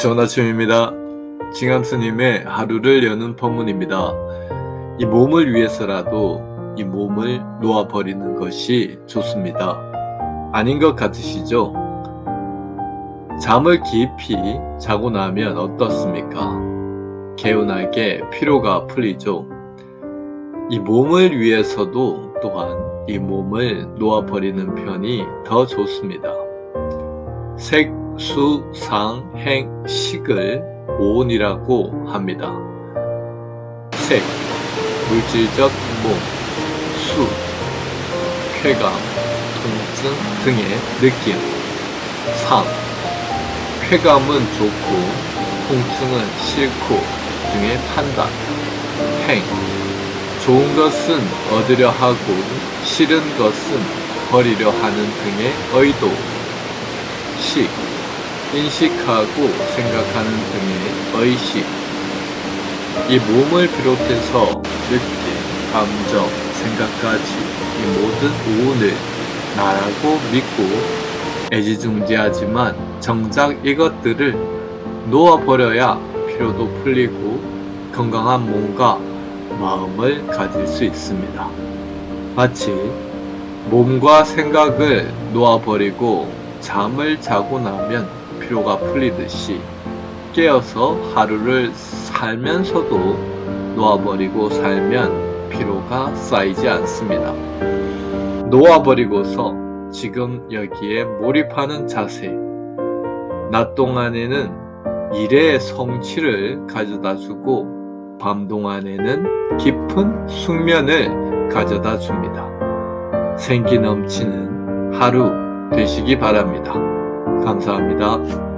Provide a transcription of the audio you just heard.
전하침입니다. 징암 스님의 하루를 여는 법문입니다. 이 몸을 위해서라도 이 몸을 놓아버리는 것이 좋습니다. 아닌 것 같으시죠? 잠을 깊이 자고 나면 어떻습니까? 개운하게 피로가 풀리죠. 이 몸을 위해서도 또한 이 몸을 놓아버리는 편이 더 좋습니다. 색, 수, 상, 행, 식을 오온이라고 합니다. 색, 물질적 행복, 수, 쾌감, 통증 등의 느낌, 상, 쾌감은 좋고 통증은 싫고 등의 판단, 행, 좋은 것은 얻으려 하고 싫은 것은 버리려 하는 등의 의도, 식, 인식하고 생각하는 등의 의식, 이 몸을 비롯해서 느낌, 감정, 생각까지 이 모든 오온을 나라고 믿고 애지중지하지만 정작 이것들을 놓아버려야 피로도 풀리고 건강한 몸과 마음을 가질 수 있습니다. 마치 몸과 생각을 놓아버리고 잠을 자고 나면 피로가 풀리듯이 깨어서 하루를 살면서도 놓아버리고 살면 피로가 쌓이지 않습니다. 놓아버리고서 지금 여기에 몰입하는 자세. 낮 동안에는 일의 성취를 가져다 주고 밤 동안에는 깊은 숙면을 가져다 줍니다. 생기 넘치는 하루 되시기 바랍니다. 감사합니다.